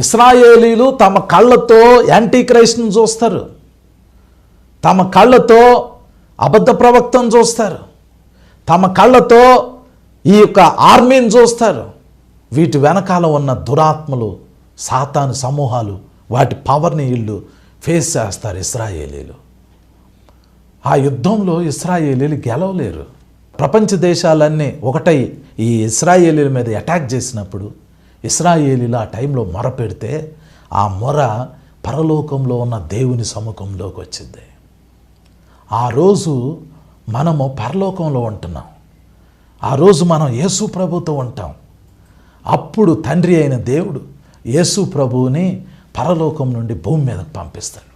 ఇస్రాయేలీలు తమ కళ్ళతో యాంటీ క్రైస్ట్ను చూస్తారు. తమ కళ్ళతో అబద్ధ ప్రవక్తను చూస్తారు. తమ కళ్ళతో ఈ యొక్క ఆర్మీని చూస్తారు. వీటి వెనకాల ఉన్న దురాత్మలు సాతాను సమూహాలు వాటి పవర్ని వీళ్ళు ఫేస్ చేస్తారు ఇస్రాయేలీలు. ఆ యుద్ధంలో ఇస్రాయేలీలు గెలవలేరు. ప్రపంచ దేశాలన్నీ ఒకటై ఈ ఇస్రాయేలీల మీద అటాక్ చేసినప్పుడు ఇస్రాయేలీలు ఆ టైంలో మొర పెడితే ఆ మొర పరలోకంలో ఉన్న దేవుని సముఖంలోకి వచ్చింది. ఆ రోజు మనము పరలోకంలో ఉంటున్నాం. ఆ రోజు మనం యేసు ప్రభుతో ఉంటాం. అప్పుడు తండ్రి అయిన దేవుడు యేసు ప్రభువుని పరలోకం నుండి భూమి మీదకు పంపిస్తాడు.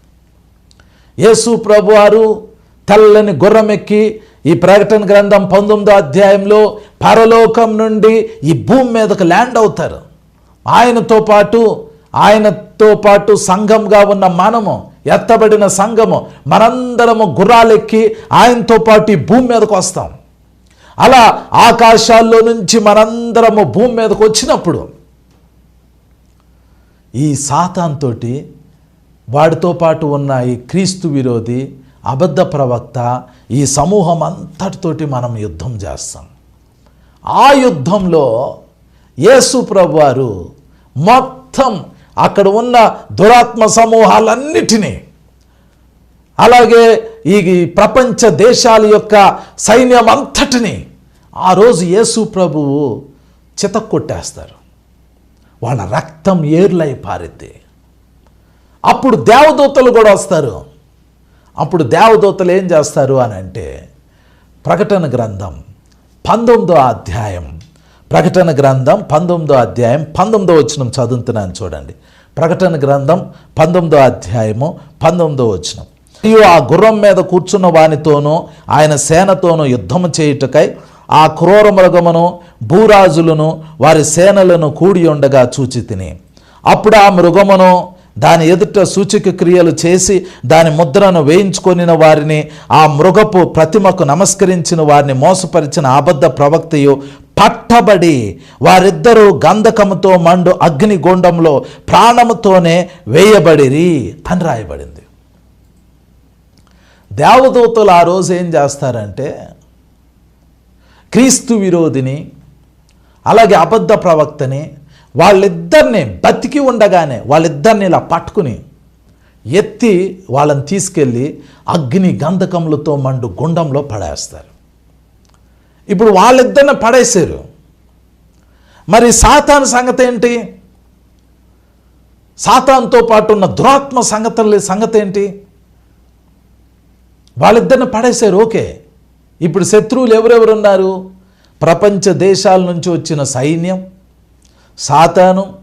యేసు ప్రభువారు తెల్లని గుర్రమెక్కి ఈ ప్రకటన గ్రంథం పంతొమ్మిదో అధ్యాయంలో పరలోకం నుండి ఈ భూమి మీదకు ల్యాండ్ అవుతారు. ఆయనతో పాటు ఆయనతో పాటు సంఘంగా ఉన్న మనము ఎత్తబడిన సంఘము మనందరము గుర్రాలెక్కి ఆయనతో పాటు ఈ భూమి మీదకు వస్తాం. అలా ఆకాశాల్లో నుంచి మనందరము భూమి మీదకు వచ్చినప్పుడు ఈ సాతాన్తోటి వాడితో పాటు ఉన్న ఈ క్రీస్తు విరోధి అబద్ధ ప్రవక్త ఈ సమూహం అంతటితోటి మనం యుద్ధం చేస్తాం. ఆ యుద్ధంలో యేసు ప్రభు వారు మొత్తం అక్కడ ఉన్న దురాత్మ సమూహాలన్నిటినీ అలాగే ఈ ప్రపంచ దేశాల యొక్క సైన్యం అంతటిని ఆ రోజు యేసు ప్రభువు చితక్కొట్టేస్తారు. వాళ్ళ రక్తం ఏర్లై పారిద్ది. అప్పుడు దేవదూతలు కూడా వస్తారు. అప్పుడు దేవదూతలు ఏం చేస్తారు అని అంటే ప్రకటన గ్రంథం పంతొమ్మిదో అధ్యాయం ప్రకటన గ్రంథం పంతొమ్మిదో అధ్యాయం పంతొమ్మిదో వచనం చదువుతున్నాను చూడండి. ప్రకటన గ్రంథం పంతొమ్మిదో అధ్యాయము పంతొమ్మిదో వచనం. మరియు ఆ గుర్రం మీద కూర్చున్న వానితోనూ ఆయన సేనతోనూ యుద్ధము చేయుటకై ఆ క్రూర మృగమును భూరాజులను వారి సేనలను కూడి ఉండగా చూచి తిని. అప్పుడు ఆ మృగమును దాని ఎదుట సూచక క్రియలు చేసి దాని ముద్రను వేయించుకొనిన వారిని ఆ మృగపు ప్రతిమకు నమస్కరించిన వారిని మోసపరిచిన అబద్ధ ప్రవక్తయు పట్టబడి వారిద్దరూ గంధకముతో మండు అగ్నిగుండంలో ప్రాణముతోనే వేయబడిరి అని రాయబడింది. దేవదూతలు ఆ రోజు ఏం చేస్తారంటే క్రీస్తు విరోధిని అలాగే అబద్ధ ప్రవక్తని వాళ్ళిద్దరిని బతికి ఉండగానే వాళ్ళిద్దరిని ఇలా పట్టుకుని ఎత్తి వాళ్ళని తీసుకెళ్ళి అగ్ని గంధకములతో మండు గుండంలో పడేస్తారు. ఇప్పుడు వాళ్ళిద్దరిని పడేశారు. మరి సాతాను సంగతి ఏంటి సాతాన్తో పాటు ఉన్న దురాత్మ సంగతుల సంగతి ఏంటి వాళ్ళిద్దరిని పడేశారు ఓకే. ఇప్పుడు శత్రువులు ఎవరెవరు ఉన్నారు? ప్రపంచ దేశాల నుంచి వచ్చిన సైన్యం సాతాను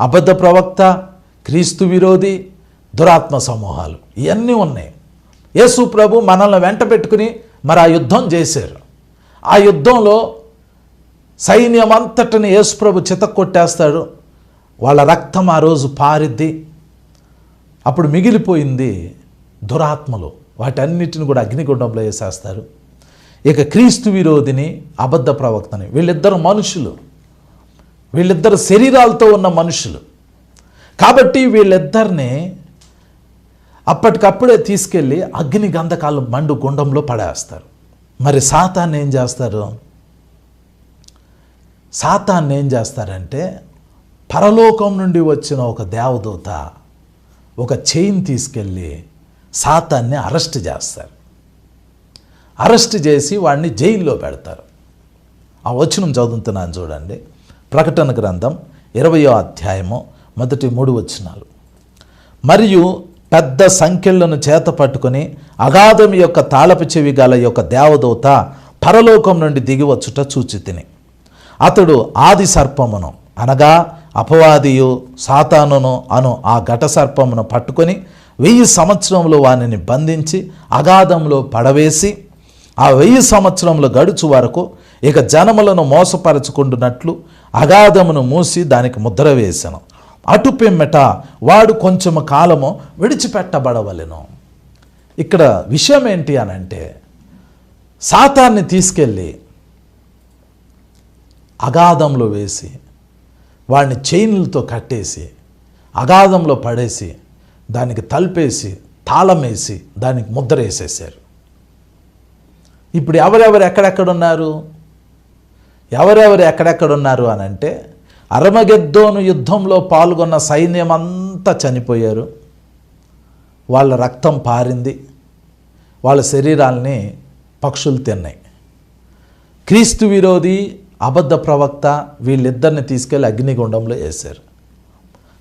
అబద్ధ ప్రవక్త క్రీస్తు విరోధి దురాత్మ సమూహాలు. ఇవన్నీ ఉన్నాయి. యేసు ప్రభు మనల్ని వెంట పెట్టుకుని మరి ఆ యుద్ధం చేశారు. ఆ యుద్ధంలో సైన్యం అంతటిని యేసుప్రభు చితక్కొట్టేస్తాడు. వాళ్ళ రక్తం ఆ రోజు పారిద్ది. అప్పుడు మిగిలిపోయింది దురాత్మలు. వాటన్నిటిని కూడా అగ్నిగుండంలో వేసేస్తారు. ఇక క్రీస్తు విరోధిని అబద్ధ ప్రవక్తని వీళ్ళిద్దరు మనుషులు. వీళ్ళిద్దరు శరీరాలతో ఉన్న మనుషులు. కాబట్టి వీళ్ళిద్దరిని అప్పటికప్పుడే తీసుకెళ్ళి అగ్ని గంధకాలు మండు గుండంలో పడేస్తారు. మరి సాతాన్ని ఏం చేస్తారు? సాతాన్ని ఏం చేస్తారంటే పరలోకం నుండి వచ్చిన ఒక దేవదూత ఒక చైన్ తీసుకెళ్ళి సాతాన్ని అరెస్ట్ చేస్తారు. అరెస్ట్ చేసి వాడిని జైల్లో పెడతారు. ఆ వచనం చదువుతున్నాను చూడండి. ప్రకటన గ్రంథం ఇరవయో అధ్యాయము మొదటి మూడు వచనాలు. మరియు పెద్ద సంఖ్యలను చేత పట్టుకొని అగాధం యొక్క తాళపు చెవి గల యొక్క దేవదూత పరలోకం నుండి దిగివచ్చుట చూచి తిని. అతడు ఆది సర్పమును అనగా అపవాదియు సాతానును అను ఆ ఘట సర్పమును పట్టుకొని వెయ్యి సంవత్సరంలో వానిని బంధించి అగాధంలో పడవేసి ఆ వెయ్యి సంవత్సరంలో గడుచు వరకు ఇక జనములను మోసపరచుకుంటున్నట్లు అగాధమును మూసి దానికి ముద్ర వేశాను అటు పిమ్మట వాడు కొంచెం కాలము విడిచిపెట్టబడవలెను. ఇక్కడ విషయం ఏంటి అని అంటే సాతాన్ని తీసుకెళ్ళి అగాధంలో వేసి వాడిని చైన్లతో కట్టేసి అగాధంలో పడేసి దానికి తలుపేసి తాళం వేసి దానికి ముద్ర వేసేసారు ఇప్పుడు ఎవరెవరు ఎక్కడెక్కడ ఉన్నారు ఎవరెవరు ఎక్కడెక్కడ ఉన్నారు అని అంటే అరమగెద్దోను యుద్ధంలో పాల్గొన్న సైన్యం అంతా చనిపోయారు. వాళ్ళ రక్తం పారింది. వాళ్ళ శరీరాల్ని పక్షులు తిన్నాయి. క్రీస్తు విరోధి అబద్ధ ప్రవక్త వీళ్ళిద్దరిని తీసుకెళ్ళి అగ్నిగుండంలో వేశారు.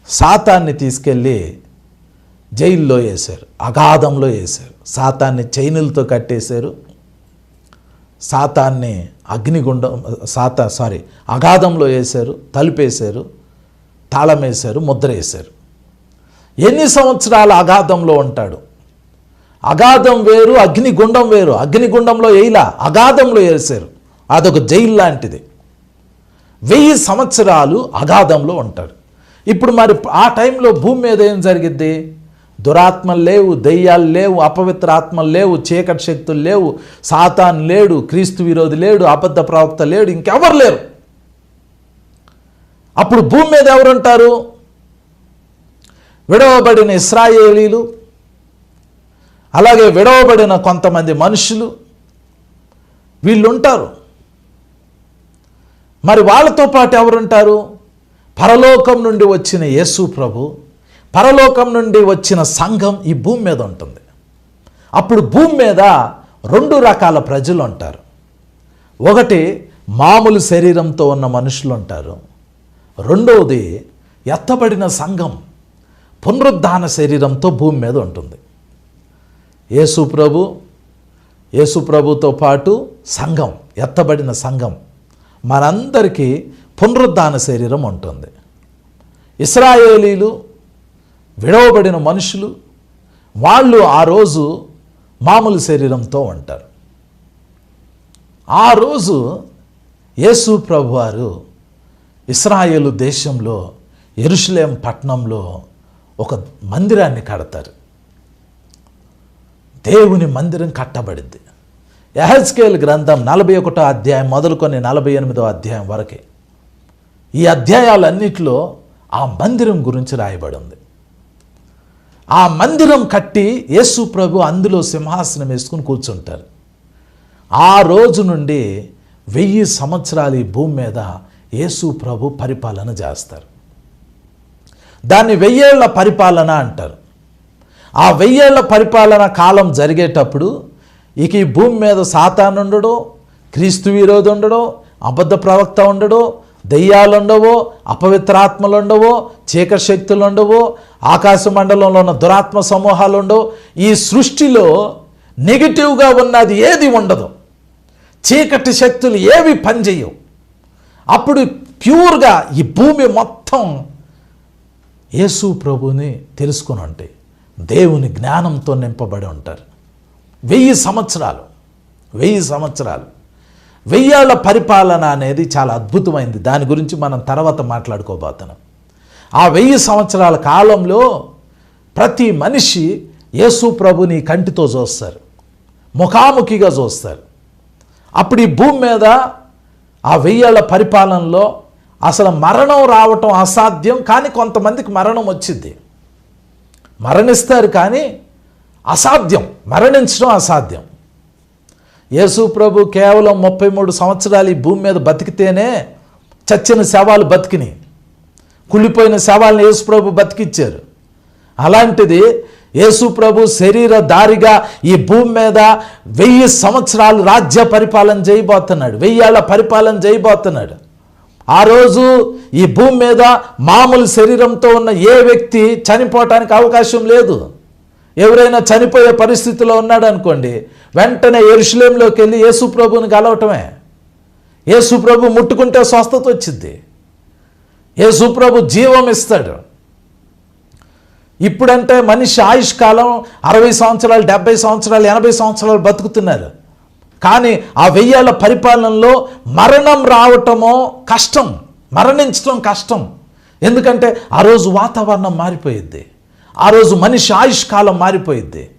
సాతాన్ని తీసుకెళ్ళి జైల్లో వేశారు. అగాధంలో వేశారు. సాతాన్ని చైనులతో కట్టేశారు. సాతాన్ని అగ్నిగుండం సాత సారీ అగాధంలో వేశారు తలుపేశారు తాళం వేశారు ముద్ర వేశారు ఎన్ని సంవత్సరాలు అగాధంలో ఉంటాడు? అగాధం వేరు అగ్నిగుండం వేరు. అగ్నిగుండంలో వేయలా అగాధంలో వేసారు అదొక జైలు లాంటిది. వెయ్యి సంవత్సరాలు అగాధంలో ఉంటాడు. ఇప్పుడు మరి ఆ టైంలో భూమి మీద ఏం జరిగిద్ది? దురాత్మలు లేవు దెయ్యాలు లేవు అపవిత్ర ఆత్మలు లేవు చీకటి శక్తులు లేవు సాతాన్ లేడు క్రీస్తు విరోధి లేడు అబద్ధ ప్రవక్త లేడు ఇంకెవరు లేరు. అప్పుడు భూమి మీద ఎవరుంటారు? విడవబడిన ఇస్రాయేలీలు అలాగే విడవబడిన కొంతమంది మనుషులు వీళ్ళుంటారు. మరి వాళ్ళతో పాటు ఎవరుంటారు? పరలోకం నుండి వచ్చిన యేసు ప్రభు పరలోకం నుండి వచ్చిన సంఘం ఈ భూమి మీద ఉంటుంది. అప్పుడు భూమి మీద రెండు రకాల ప్రజలు ఉంటారు. ఒకటి మామూలు శరీరంతో ఉన్న మనుషులు ఉంటారు. రెండవది ఎత్తబడిన సంఘం పునరుద్ధాన శరీరంతో భూమి మీద ఉంటుంది. యేసు ప్రభు యేసు ప్రభుతో పాటు సంఘం ఎత్తబడిన సంఘం. మనందరికీ పునరుద్ధాన శరీరం ఉంటుంది. ఇస్రాయేలీలు విడవబడిన మనుషులు వాళ్ళు ఆ రోజు మామూలు శరీరంతో ఉంటారు. ఆ రోజు యేసు ప్రభు వారు ఇస్రాయేలు దేశంలో ఎరుషులేం పట్టణంలో ఒక మందిరాన్ని కడతారు. దేవుని మందిరం కట్టబడింది. ఎహెచ్కేల్ గ్రంథం నలభై ఒకటో అధ్యాయం మొదలుకొని నలభై ఎనిమిదో అధ్యాయం వరకే ఈ అధ్యాయాలన్నిటిలో ఆ మందిరం గురించి రాయబడి ఉంది. ఆ మందిరం కట్టి యేసు ప్రభు అందులో సింహాసనం వేసుకుని కూర్చుంటారు. ఆ రోజు నుండి వెయ్యి సంవత్సరాలు ఈ భూమి మీద యేసు ప్రభు పరిపాలన చేస్తారు. దాన్ని వెయ్యేళ్ళ పరిపాలన అంటారు. ఆ వెయ్యేళ్ళ పరిపాలన కాలం జరిగేటప్పుడు ఇక ఈ భూమి మీద సాతాను ఉండడు క్రీస్తు విరోధి ఉండడు అబద్ధ ప్రవక్త ఉండడో దెయ్యాలు ఉండవో అపవిత్రాత్మలు ఉండవో చీకటి శక్తులు ఉండవో ఆకాశ మండలంలో ఉన్న దురాత్మ సమూహాలు ఉండవు ఈ సృష్టిలో నెగిటివ్గా ఉన్నది ఏది ఉండదు. చీకటి శక్తులు ఏవి పనిచేయవు. అప్పుడు ప్యూర్గా ఈ భూమి మొత్తం యేసు ప్రభుని తెలుసుకుని ఉంటే దేవుని జ్ఞానంతో నింపబడి ఉంటారు. వెయ్యి సంవత్సరాలు వెయ్యి సంవత్సరాలు. వెయ్యాల పరిపాలన అనేది చాలా అద్భుతమైంది. దాని గురించి మనం తర్వాత మాట్లాడుకోబోతున్నాం. ఆ వెయ్యి సంవత్సరాల కాలంలో ప్రతి మనిషి యేసు ప్రభుని కంటితో చూస్తారు. ముఖాముఖిగా చూస్తారు. అప్పుడు ఈ భూమి మీద ఆ వెయ్యేళ్ళ పరిపాలనలో అసలు మరణం రావటం అసాధ్యం కానీ కొంతమందికి మరణం వచ్చింది. మరణిస్తారు కానీ అసాధ్యం మరణించడం అసాధ్యం. యేసు ప్రభు కేవలం ముప్పై మూడు సంవత్సరాలు ఈ భూమి మీద బతికితేనే చచ్చిన శవాలు బతికిని. కుళ్ళిపోయిన శవాలను యేసు ప్రభు బతికిచ్చారు. అలాంటిది యేసు ప్రభు శరీర దారిగా ఈ భూమి మీద వెయ్యి సంవత్సరాలు రాజ్య పరిపాలన చేయబోతున్నాడు. వెయ్యేళ్ళ పరిపాలన చేయబోతున్నాడు. ఆ రోజు ఈ భూమి మీద మామూలు శరీరంతో ఉన్న ఏ వ్యక్తి చనిపోవటానికి అవకాశం లేదు. ఎవరైనా చనిపోయే పరిస్థితిలో ఉన్నాడు అనుకోండి వెంటనే ఎరుషులేంలోకి వెళ్ళి యేసుప్రభుని కలవటమే. యేసుప్రభు ముట్టుకుంటే స్వస్థత వచ్చింది యేసుప్రభు జీవం ఇస్తాడు. ఇప్పుడంటే మనిషి ఆయుష్ కాలం అరవై సంవత్సరాలు డెబ్బై సంవత్సరాలు ఎనభై సంవత్సరాలు బతుకుతున్నారు. కానీ ఆ వెయ్యాల పరిపాలనలో మరణం రావటమో కష్టం మరణించడం కష్టం. ఎందుకంటే ఆ రోజు వాతావరణం మారిపోయింది ఆ రోజు మనిషి ఆయుష్కాలం మారిపోయింది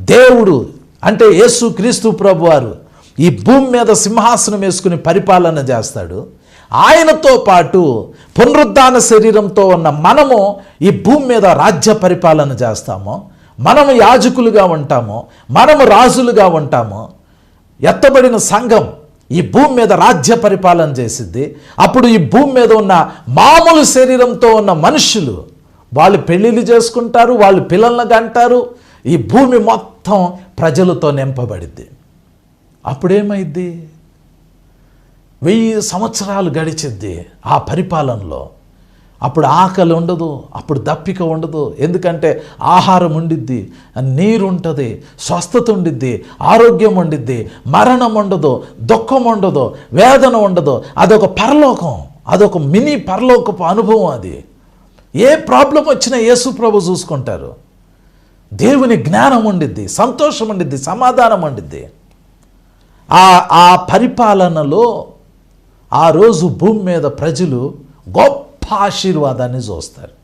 దేవుడు అంటే యేసు క్రీస్తు ప్రభు వారు ఈ భూమి మీద సింహాసనం వేసుకుని పరిపాలన చేస్తాడు. ఆయనతో పాటు పునరుద్ధాన శరీరంతో ఉన్న మనము ఈ భూమి మీద రాజ్య పరిపాలన చేస్తాము. మనము యాజకులుగా ఉంటాము. మనము రాజులుగా ఉంటాము. ఎత్తబడిన సంఘం ఈ భూమి మీద రాజ్య పరిపాలన చేసిద్ది. అప్పుడు ఈ భూమి మీద ఉన్న మామూలు శరీరంతో ఉన్న మనుషులు వాళ్ళు పెళ్ళిళ్ళు చేసుకుంటారు వాళ్ళు పిల్లలను కంటారు. ఈ భూమి మొత్తం ప్రజలతో నింపబడిద్ది. అప్పుడేమైద్ది? వెయ్యి సంవత్సరాలు గడిచిద్ది ఆ పరిపాలనలో. అప్పుడు ఆకలి ఉండదు అప్పుడు దప్పిక ఉండదు. ఎందుకంటే ఆహారం ఉండిద్ది నీరు ఉంటుంది స్వస్థత ఉండిద్ది ఆరోగ్యం ఉండిద్ది మరణం ఉండదు దుఃఖం ఉండదు వేదన ఉండదు. అదొక పరలోకం అదొక మినీ పరలోకపు అనుభవం అది. ఏ ప్రాబ్లం వచ్చినా యేసు ప్రభు చూసుకుంటారు. దేవుని జ్ఞానం ఉండిద్ది సంతోషం ఉండిద్ది సమాధానం ఉండిద్ది. ఆ ఆ పరిపాలనలో ఆ రోజు భూమి మీద ప్రజలు గొప్ప ఆశీర్వాదాన్ని చూస్తారు.